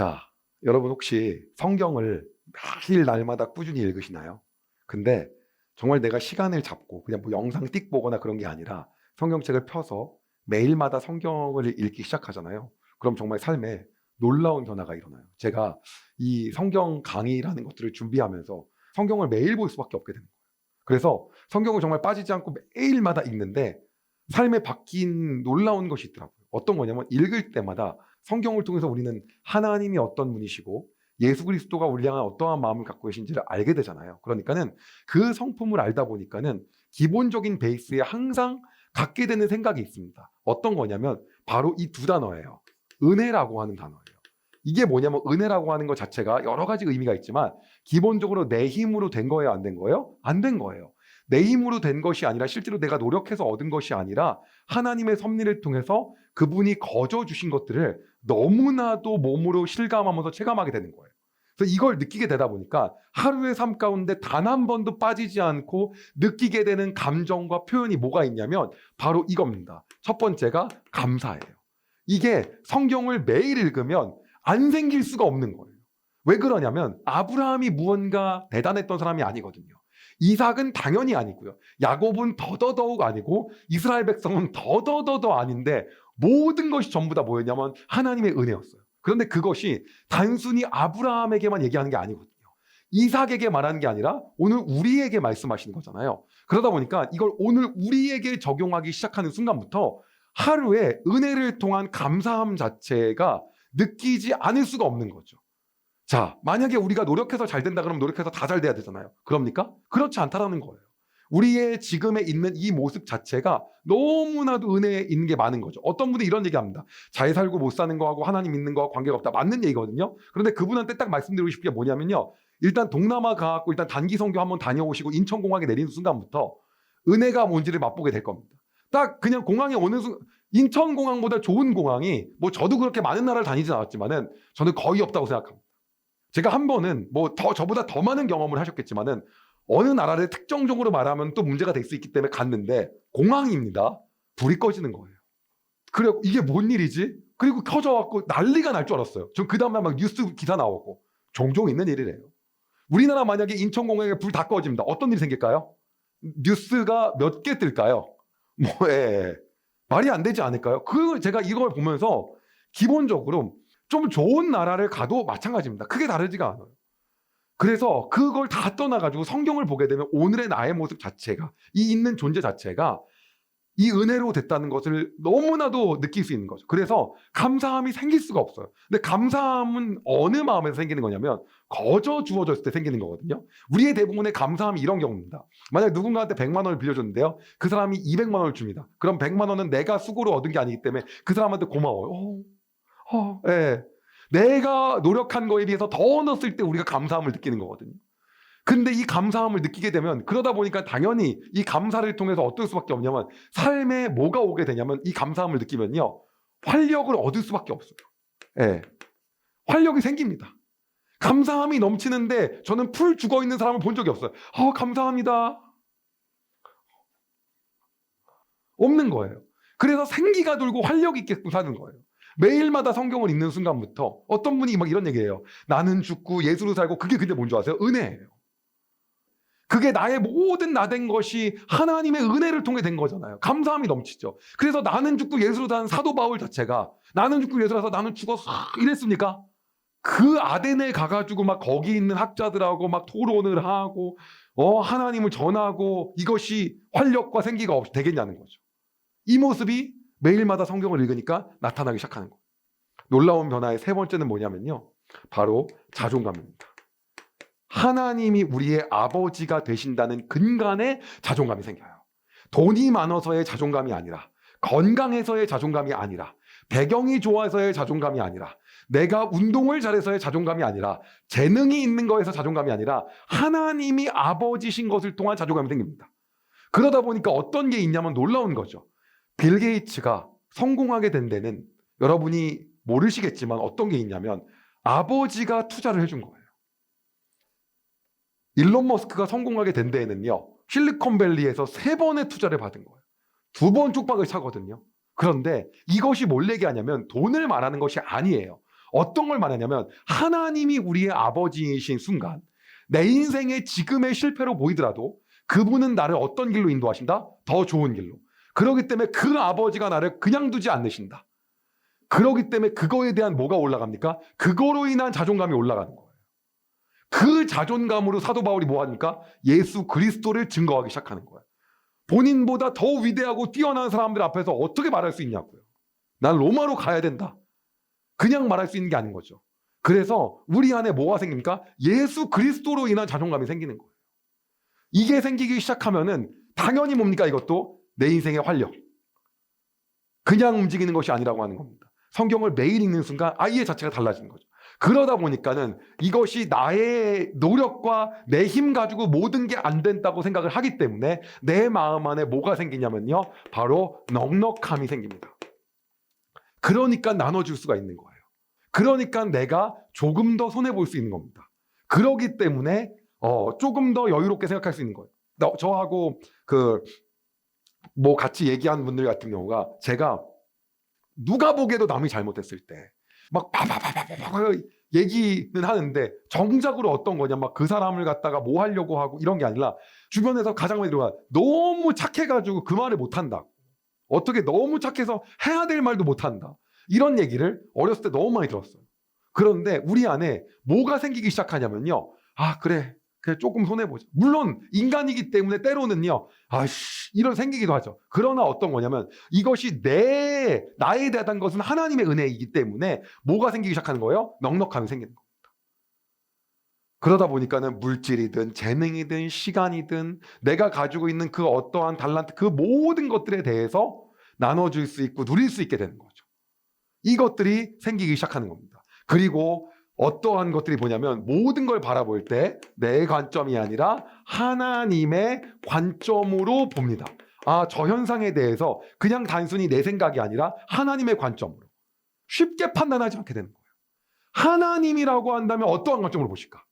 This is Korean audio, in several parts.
자, 여러분 혹시 성경을 매일 날마다 꾸준히 읽으시나요? 근데 정말 내가 시간을 잡고 그냥 뭐 영상 띡 보거나 그런 게 아니라 성경책을 펴서 매일마다 성경을 읽기 시작하잖아요. 그럼 정말 삶에 놀라운 변화가 일어나요. 제가 이 성경 강의라는 것들을 준비하면서 성경을 매일 볼 수밖에 없게 되는 거예요. 그래서 성경을 정말 빠지지 않고 매일마다 읽는데 삶에 바뀐 놀라운 것이 있더라고요. 어떤 거냐면 읽을 때마다 성경을 통해서 우리는 하나님이 어떤 분이시고 예수 그리스도가 우리 향한 어떠한 마음을 갖고 계신지를 알게 되잖아요. 그러니까는 그 성품을 알다 보니까는 기본적인 베이스에 항상 갖게 되는 생각이 있습니다. 어떤 거냐면 바로 이 두 단어예요. 은혜라고 하는 단어예요. 이게 뭐냐면 은혜라고 하는 것 자체가 여러 가지 의미가 있지만 기본적으로 내 힘으로 된 거예요, 안 된 거예요? 안 된 거예요. 내 힘으로 된 것이 아니라 실제로 내가 노력해서 얻은 것이 아니라 하나님의 섭리를 통해서 그분이 거저 주신 것들을 너무나도 몸으로 실감하면서 체감하게 되는 거예요. 그래서 이걸 느끼게 되다 보니까 하루의 삶 가운데 단 한 번도 빠지지 않고 느끼게 되는 감정과 표현이 뭐가 있냐면 바로 이겁니다. 첫 번째가 감사예요. 이게 성경을 매일 읽으면 안 생길 수가 없는 거예요. 왜 그러냐면 아브라함이 무언가 대단했던 사람이 아니거든요. 이삭은 당연히 아니고요. 야곱은 더더더욱 아니고 이스라엘 백성은 더더더더 아닌데 모든 것이 전부 다 뭐였냐면 하나님의 은혜였어요. 그런데 그것이 단순히 아브라함에게만 얘기하는 게 아니거든요. 이삭에게 말하는 게 아니라 오늘 우리에게 말씀하시는 거잖아요. 그러다 보니까 이걸 오늘 우리에게 적용하기 시작하는 순간부터 하루에 은혜를 통한 감사함 자체가 느끼지 않을 수가 없는 거죠. 자, 만약에 우리가 노력해서 잘 된다 그러면 노력해서 다 잘 돼야 되잖아요. 그럽니까? 그렇지 않다라는 거예요. 우리의 지금에 있는 이 모습 자체가 너무나도 은혜에 있는 게 많은 거죠. 어떤 분이 이런 얘기 합니다. 잘 살고 못 사는 거하고 하나님 있는 거하고 관계가 없다. 맞는 얘기거든요. 그런데 그분한테 딱 말씀드리고 싶은 게 뭐냐면요. 일단 동남아 가갖고 일단 단기 선교 한번 다녀오시고 인천공항에 내리는 순간부터 은혜가 뭔지를 맛보게 될 겁니다. 딱 그냥 공항에 오는 순간 인천공항보다 좋은 공항이 뭐 저도 그렇게 많은 나라를 다니진 않았지만은 저는 거의 없다고 생각합니다. 제가 한 번은 뭐 더 저보다 더 많은 경험을 하셨겠지만은 어느 나라를 특정적으로 말하면 또 문제가 될 수 있기 때문에 갔는데 공항입니다. 불이 꺼지는 거예요. 그래 이게 뭔 일이지? 그리고 켜져갖고 난리가 날 줄 알았어요. 전 그 다음에 막 뉴스 기사 나오고 종종 있는 일이래요. 우리나라 만약에 인천공항에 불 다 꺼집니다. 어떤 일이 생길까요? 뉴스가 몇 개 뜰까요? 뭐, 예. 말이 안 되지 않을까요? 그 제가 이걸 보면서 기본적으로 좀 좋은 나라를 가도 마찬가지입니다. 크게 다르지가 않아요. 그래서 그걸 다 떠나가지고 성경을 보게 되면 오늘의 나의 모습 자체가 이 있는 존재 자체가 이 은혜로 됐다는 것을 너무나도 느낄 수 있는 거죠. 그래서 감사함이 생길 수가 없어요. 근데 감사함은 어느 마음에서 생기는 거냐면 거저 주어졌을 때 생기는 거거든요. 우리의 대부분의 감사함이 이런 경우입니다. 만약 누군가한테 100만 원을 빌려줬는데요. 그 사람이 200만 원을 줍니다. 그럼 100만 원은 내가 수고로 얻은 게 아니기 때문에 그 사람한테 고마워요. 어, 어, 예. 내가 노력한 거에 비해서 더 넣었을 때 우리가 감사함을 느끼는 거거든요. 근데 이 감사함을 느끼게 되면 그러다 보니까 당연히 이 감사를 통해서 어떨 수밖에 없냐면 삶에 뭐가 오게 되냐면 이 감사함을 느끼면요. 활력을 얻을 수밖에 없어요. 예. 활력이 생깁니다. 감사함이 넘치는데 저는 풀 죽어 있는 사람을 본 적이 없어요. 아, 감사합니다. 없는 거예요. 그래서 생기가 돌고 활력 있게 사는 거예요. 매일마다 성경을 읽는 순간부터 어떤 분이 막 이런 얘기해요. 나는 죽고 예수로 살고 그게 근데 뭔지 아세요? 은혜예요. 그게 나의 모든 나 된 것이 하나님의 은혜를 통해 된 거잖아요. 감사함이 넘치죠. 그래서 나는 죽고 예수로 산 사도 바울 자체가 나는 죽고 예수라서 나는 죽었어 이랬습니까? 그 아덴에 가가지고 막 거기 있는 학자들하고 막 토론을 하고 어 하나님을 전하고 이것이 활력과 생기가 없 되겠냐는 거죠. 이 모습이 매일마다 성경을 읽으니까 나타나기 시작하는 거예요. 놀라운 변화의 세 번째는 뭐냐면요. 바로 자존감입니다. 하나님이 우리의 아버지가 되신다는 근간에 자존감이 생겨요. 돈이 많아서의 자존감이 아니라, 건강해서의 자존감이 아니라, 배경이 좋아서의 자존감이 아니라, 내가 운동을 잘해서의 자존감이 아니라, 재능이 있는 거에서 자존감이 아니라, 하나님이 아버지신 것을 통한 자존감이 생깁니다. 그러다 보니까 어떤 게 있냐면 놀라운 거죠. 빌 게이츠가 성공하게 된 데는 여러분이 모르시겠지만 어떤 게 있냐면 아버지가 투자를 해준 거예요. 일론 머스크가 성공하게 된 데에는요, 실리콘밸리에서 세 번의 투자를 받은 거예요. 두 번 쪽박을 차거든요. 그런데 이것이 뭘 얘기하냐면 돈을 말하는 것이 아니에요. 어떤 걸 말하냐면 하나님이 우리의 아버지이신 순간 내 인생의 지금의 실패로 보이더라도 그분은 나를 어떤 길로 인도하신다? 더 좋은 길로. 그러기 때문에 그 아버지가 나를 그냥 두지 않으신다. 그러기 때문에 그거에 대한 뭐가 올라갑니까? 그거로 인한 자존감이 올라가는 거예요. 그 자존감으로 사도 바울이 뭐 합니까? 예수 그리스도를 증거하기 시작하는 거예요. 본인보다 더 위대하고 뛰어난 사람들 앞에서 어떻게 말할 수 있냐고요. 난 로마로 가야 된다. 그냥 말할 수 있는 게 아닌 거죠. 그래서 우리 안에 뭐가 생깁니까? 예수 그리스도로 인한 자존감이 생기는 거예요. 이게 생기기 시작하면은 당연히 뭡니까 이것도 내 인생의 활력. 그냥 움직이는 것이 아니라고 하는 겁니다. 성경을 매일 읽는 순간 아예 자체가 달라지는 거죠. 그러다 보니까는 이것이 나의 노력과 내 힘 가지고 모든 게 안 된다고 생각을 하기 때문에 내 마음 안에 뭐가 생기냐면요. 바로 넉넉함이 생깁니다. 그러니까 나눠줄 수가 있는 거예요. 그러니까 내가 조금 더 손해볼 수 있는 겁니다. 그러기 때문에 어, 조금 더 여유롭게 생각할 수 있는 거예요. 나- 저하고 그 뭐 같이 얘기하는 분들 같은 경우가 제가 누가 보기에도 남이 잘못했을 때 막 바바바바바 얘기는 하는데 정작으로 어떤 거냐 막 그 사람을 갖다가 뭐 하려고 하고 이런 게 아니라 주변에서 가장 많이 들어가 너무 착해가지고 그 말을 못한다. 어떻게 너무 착해서 해야 될 말도 못한다. 이런 얘기를 어렸을 때 너무 많이 들었어요. 그런데 우리 안에 뭐가 생기기 시작하냐면요. 아 그래 그래 조금 손해보자 물론 인간이기 때문에 때로는요 아씨 이런 생기기도 하죠 그러나 어떤 거냐면 이것이 내 나에 대한 것은 하나님의 은혜이기 때문에 뭐가 생기기 시작하는 거예요? 넉넉함이 생기는 겁니다. 그러다 보니까는 물질이든 재능이든 시간이든 내가 가지고 있는 그 어떠한 달란트 그 모든 것들에 대해서 나눠줄 수 있고 누릴 수 있게 되는 거죠. 이것들이 생기기 시작하는 겁니다. 그리고 어떠한 것들이 뭐냐면 모든 걸 바라볼 때 내 관점이 아니라 하나님의 관점으로 봅니다. 아, 저 현상에 대해서 그냥 단순히 내 생각이 아니라 하나님의 관점으로 쉽게 판단하지 않게 되는 거예요. 하나님이라고 한다면 어떠한 관점으로 보실까?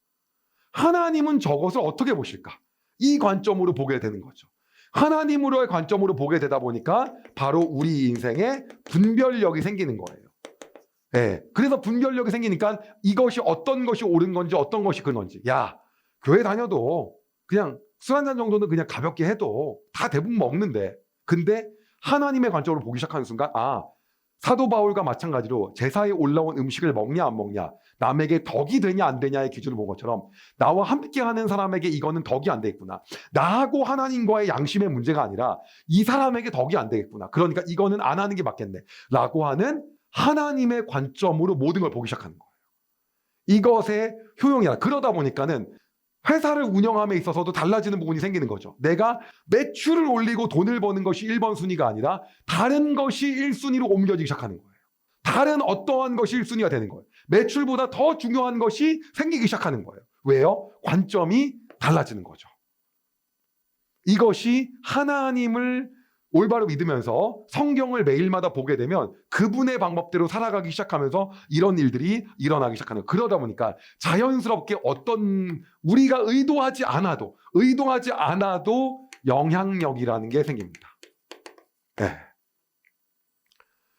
하나님은 저것을 어떻게 보실까? 이 관점으로 보게 되는 거죠. 하나님으로의 관점으로 보게 되다 보니까 바로 우리 인생에 분별력이 생기는 거예요. 예. 그래서 분별력이 생기니까 이것이 어떤 것이 옳은 건지 어떤 것이 그런 건지. 야, 교회 다녀도 그냥 술 한 잔 정도는 그냥 가볍게 해도 다 대부분 먹는데. 근데 하나님의 관점으로 보기 시작하는 순간, 아, 사도 바울과 마찬가지로 제사에 올라온 음식을 먹냐 안 먹냐, 남에게 덕이 되냐 안 되냐의 기준을 본 것처럼 나와 함께 하는 사람에게 이거는 덕이 안 되겠구나. 나하고 하나님과의 양심의 문제가 아니라 이 사람에게 덕이 안 되겠구나. 그러니까 이거는 안 하는 게 맞겠네. 라고 하는 하나님의 관점으로 모든 걸 보기 시작하는 거예요. 이것의 효용이라. 그러다 보니까는 회사를 운영함에 있어서도 달라지는 부분이 생기는 거죠. 내가 매출을 올리고 돈을 버는 것이 1번 순위가 아니라 다른 것이 1순위로 옮겨지기 시작하는 거예요. 다른 어떠한 것이 1순위가 되는 거예요. 매출보다 더 중요한 것이 생기기 시작하는 거예요. 왜요? 관점이 달라지는 거죠. 이것이 하나님을 올바로 믿으면서 성경을 매일마다 보게 되면 그분의 방법대로 살아가기 시작하면서 이런 일들이 일어나기 시작하는. 그러다 보니까 자연스럽게 어떤 우리가 의도하지 않아도 의도하지 않아도 영향력이라는 게 생깁니다. 네.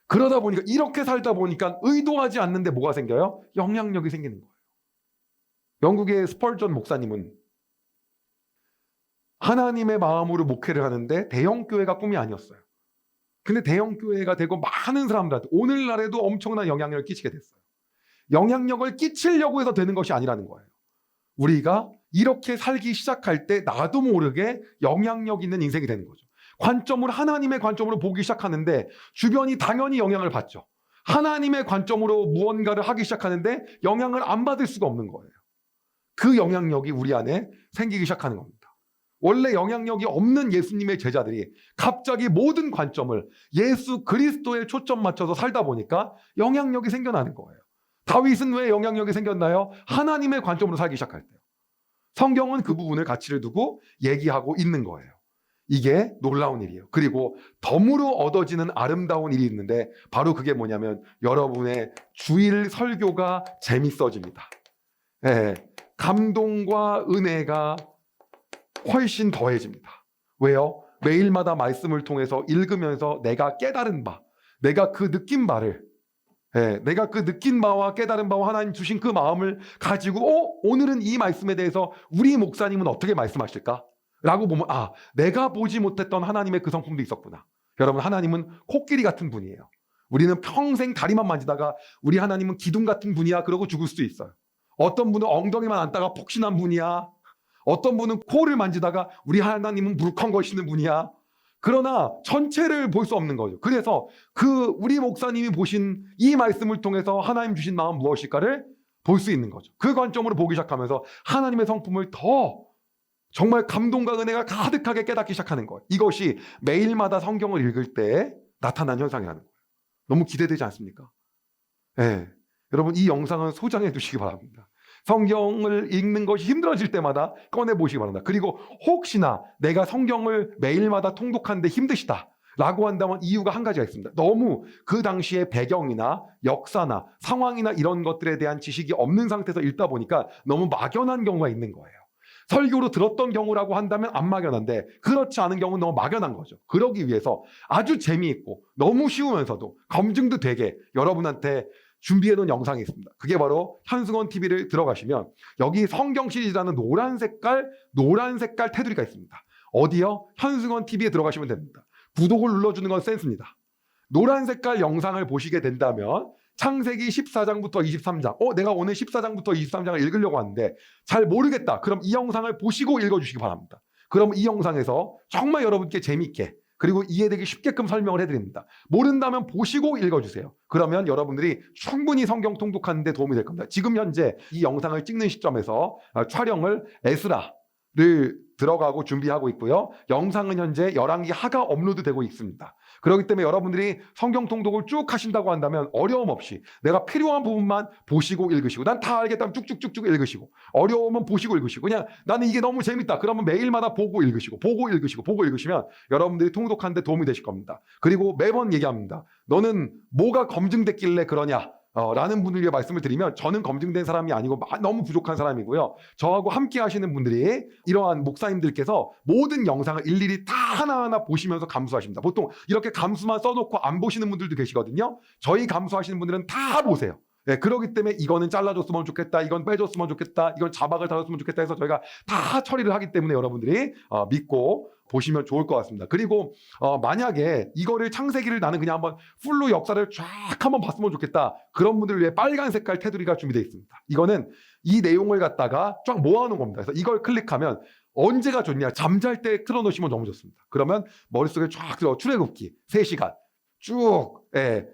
그러다 보니까 이렇게 살다 보니까 의도하지 않는데 뭐가 생겨요? 영향력이 생기는 거예요. 영국의 스펄전 목사님은 하나님의 마음으로 목회를 하는데 대형 교회가 꿈이 아니었어요. 근데 대형 교회가 되고 많은 사람들한테 오늘날에도 엄청난 영향력을 끼치게 됐어요. 영향력을 끼치려고 해서 되는 것이 아니라는 거예요. 우리가 이렇게 살기 시작할 때 나도 모르게 영향력 있는 인생이 되는 거죠. 관점을 하나님의 관점으로 보기 시작하는데 주변이 당연히 영향을 받죠. 하나님의 관점으로 무언가를 하기 시작하는데 영향을 안 받을 수가 없는 거예요. 그 영향력이 우리 안에 생기기 시작하는 겁니다. 원래 영향력이 없는 예수님의 제자들이 갑자기 모든 관점을 예수 그리스도에 초점 맞춰서 살다 보니까 영향력이 생겨나는 거예요. 다윗은 왜 영향력이 생겼나요? 하나님의 관점으로 살기 시작할 때요. 성경은 그 부분을 가치를 두고 얘기하고 있는 거예요. 이게 놀라운 일이에요. 그리고 덤으로 얻어지는 아름다운 일이 있는데 바로 그게 뭐냐면 여러분의 주일 설교가 재밌어집니다. 예, 감동과 은혜가 훨씬 더해집니다. 왜요? 매일마다 말씀을 통해서 읽으면서 내가 깨달은 바, 내가 그 느낀 바를 예, 내가 그 느낀 바와 깨달은 바와 하나님 주신 그 마음을 가지고 어? 오늘은 이 말씀에 대해서 우리 목사님은 어떻게 말씀하실까? 라고 보면 아 내가 보지 못했던 하나님의 그 성품도 있었구나. 여러분 하나님은 코끼리 같은 분이에요. 우리는 평생 다리만 만지다가 우리 하나님은 기둥 같은 분이야 그러고 죽을 수도 있어요. 어떤 분은 엉덩이만 앉다가 폭신한 분이야. 어떤 분은 코를 만지다가 우리 하나님은 물컹거리시는 분이야. 그러나 전체를 볼 수 없는 거죠. 그래서 그 우리 목사님이 보신 이 말씀을 통해서 하나님 주신 마음 무엇일까를 볼 수 있는 거죠. 그 관점으로 보기 시작하면서 하나님의 성품을 더 정말 감동과 은혜가 가득하게 깨닫기 시작하는 거예요. 이것이 매일마다 성경을 읽을 때 나타난 현상이라는 거예요. 너무 기대되지 않습니까? 예. 여러분 이 영상은 소장해 두시기 바랍니다. 성경을 읽는 것이 힘들어질 때마다 꺼내 보시기 바랍니다. 그리고 혹시나 내가 성경을 매일마다 통독하는데 힘드시다. 라고 한다면 이유가 한 가지가 있습니다. 너무 그 당시의 배경이나 역사나 상황이나 이런 것들에 대한 지식이 없는 상태에서 읽다 보니까 너무 막연한 경우가 있는 거예요. 설교로 들었던 경우라고 한다면 안 막연한데 그렇지 않은 경우는 너무 막연한 거죠. 그러기 위해서 아주 재미있고 너무 쉬우면서도 검증도 되게 여러분한테 준비해 놓은 영상이 있습니다. 그게 바로 현승원 TV를 들어가시면 여기 성경 시리즈라는 노란 색깔 노란 색깔 테두리가 있습니다. 어디요? 현승원 TV에 들어가시면 됩니다. 구독을 눌러주는 건 센스입니다. 노란 색깔 영상을 보시게 된다면 창세기 14장부터 23장. 어, 내가 오늘 14장부터 23장을 읽으려고 하는데 잘 모르겠다. 그럼 이 영상을 보시고 읽어주시기 바랍니다. 그럼 이 영상에서 정말 여러분께 재미있게 그리고 이해되기 쉽게끔 설명을 해드립니다. 모른다면 보시고 읽어주세요. 그러면 여러분들이 충분히 성경 통독하는 데 도움이 될 겁니다. 지금 현재 이 영상을 찍는 시점에서 아, 촬영을 에스라를 들어가고 준비하고 있고요. 영상은 현재 11기 하가 업로드되고 있습니다. 그렇기 때문에 여러분들이 성경 통독을 쭉 하신다고 한다면 어려움 없이 내가 필요한 부분만 보시고 읽으시고 난 다 알겠다면 쭉쭉쭉쭉 읽으시고 어려우면 보시고 읽으시고 그냥 나는 이게 너무 재밌다. 그러면 매일마다 보고 읽으시고 보고 읽으시고 보고 읽으시면 여러분들이 통독하는데 도움이 되실 겁니다. 그리고 매번 얘기합니다. 너는 뭐가 검증됐길래 그러냐? 어, 라는 위해 말씀을 드리면 저는 검증된 사람이 아니고 마- 너무 부족한 사람이고요. 저하고 함께 하시는 분들이 이러한 목사님들께서 모든 영상을 일일이 다 하나하나 보시면서 감수하십니다. 보통 이렇게 감수만 써놓고 안 보시는 분들도 계시거든요. 저희 감수하시는 분들은 다 보세요. 네, 그렇기 때문에 이거는 잘라줬으면 좋겠다, 이건 빼줬으면 좋겠다, 이건 자막을 달았으면 좋겠다 해서 저희가 다 처리를 하기 때문에 여러분들이 어, 믿고 보시면 좋을 것 같습니다. 그리고 어, 만약에 이거를 창세기를 나는 그냥 한번 풀로 역사를 쫙 한번 봤으면 좋겠다. 그런 분들을 위해 빨간 색깔 테두리가 준비되어 있습니다. 이거는 이 내용을 갖다가 쫙 모아놓은 겁니다. 그래서 이걸 클릭하면 언제가 좋냐? 잠잘 때 틀어놓으시면 너무 좋습니다. 그러면 머릿속에 쫙 들어 출애굽기 3시간 쭉 예,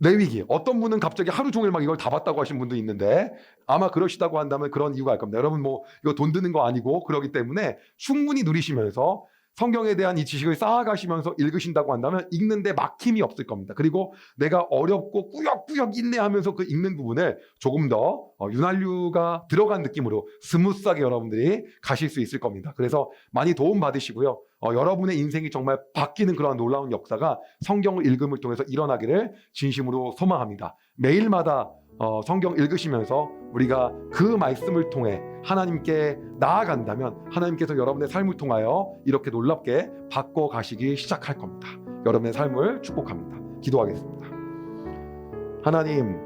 레위기 어떤 분은 갑자기 하루 종일 막 이걸 다 봤다고 하신 분도 있는데 아마 그러시다고 한다면 그런 이유가 알 겁니다. 여러분 뭐 이거 돈 드는 거 아니고 그러기 때문에 충분히 누리시면서 성경에 대한 이 지식을 쌓아가시면서 읽으신다고 한다면 읽는데 막힘이 없을 겁니다. 그리고 내가 어렵고 꾸역꾸역 인내하면서 그 읽는 부분을 조금 더 어, 윤활유가 들어간 느낌으로 스무스하게 여러분들이 가실 수 있을 겁니다. 그래서 많이 도움 받으시고요. 어, 여러분의 인생이 정말 바뀌는 그런 놀라운 역사가 성경을 읽음을 통해서 일어나기를 진심으로 소망합니다. 매일마다 어, 성경 읽으시면서 우리가 그 말씀을 통해 하나님께 나아간다면 하나님께서 여러분의 삶을 통하여 이렇게 놀랍게 바꿔 가시기 시작할 겁니다. 여러분의 삶을 축복합니다. 기도하겠습니다. 하나님,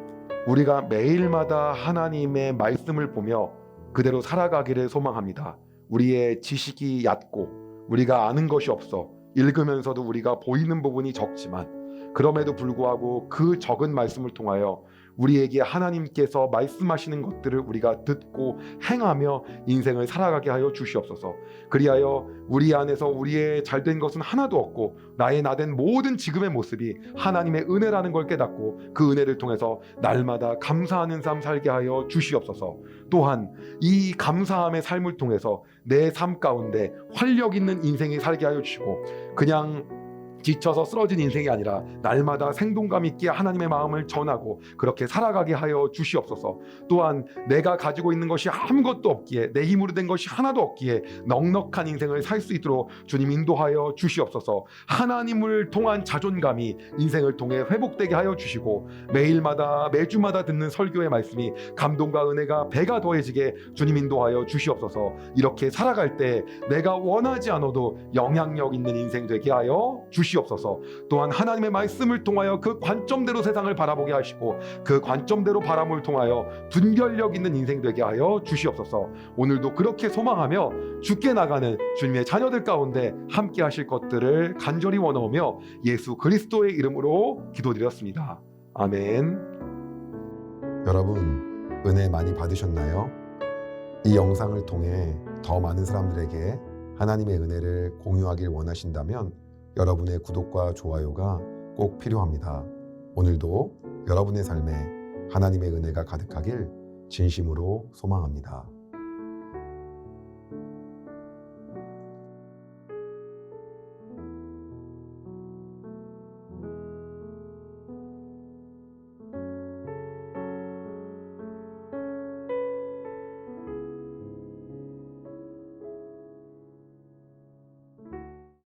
우리가 매일마다 하나님의 말씀을 보며 그대로 살아가기를 소망합니다. 우리의 지식이 얕고 우리가 아는 것이 없어 읽으면서도 우리가 보이는 부분이 적지만 그럼에도 불구하고 그 적은 말씀을 통하여 우리에게 하나님께서 말씀하시는 것들을 우리가 듣고 행하며 인생을 살아가게 하여 주시옵소서. 그리하여 우리 안에서 우리의 잘된 것은 하나도 없고 나의 나된 모든 지금의 모습이 하나님의 은혜라는 걸 깨닫고 그 은혜를 통해서 날마다 감사하는 삶 살게 하여 주시옵소서. 또한 이 감사함의 삶을 통해서 내 삶 가운데 활력 있는 인생이 살게 하여 주시고 그냥 지쳐서 쓰러진 인생이 아니라 날마다 생동감 있게 하나님의 마음을 전하고 그렇게 살아가게 하여 주시옵소서. 또한 내가 가지고 있는 것이 아무것도 없기에 내 힘으로 된 것이 하나도 없기에 넉넉한 인생을 살 수 있도록 주님 인도하여 주시옵소서. 하나님을 통한 자존감이 인생을 통해 회복되게 하여 주시고 매일마다 매주마다 듣는 설교의 말씀이 감동과 은혜가 배가 더해지게 주님 인도하여 주시옵소서. 이렇게 살아갈 때 내가 원하지 않아도 영향력 있는 인생 되게 하여 주시옵소서. 주시옵소서. 또한 하나님의 말씀을 통하여 그 관점대로 세상을 바라보게 하시고 그 관점대로 바람을 통하여 분별력 있는 인생 되게 하여 주시옵소서. 오늘도 그렇게 소망하며 죽게 나가는 주님의 자녀들 가운데 함께 하실 것들을 간절히 원하오며 예수 그리스도의 이름으로 기도드렸습니다. 아멘. 여러분 은혜 많이 받으셨나요? 이 영상을 통해 더 많은 사람들에게 하나님의 은혜를 공유하길 원하신다면 여러분의 구독과 좋아요가 꼭 필요합니다. 오늘도 여러분의 삶에 하나님의 은혜가 가득하길 진심으로 소망합니다.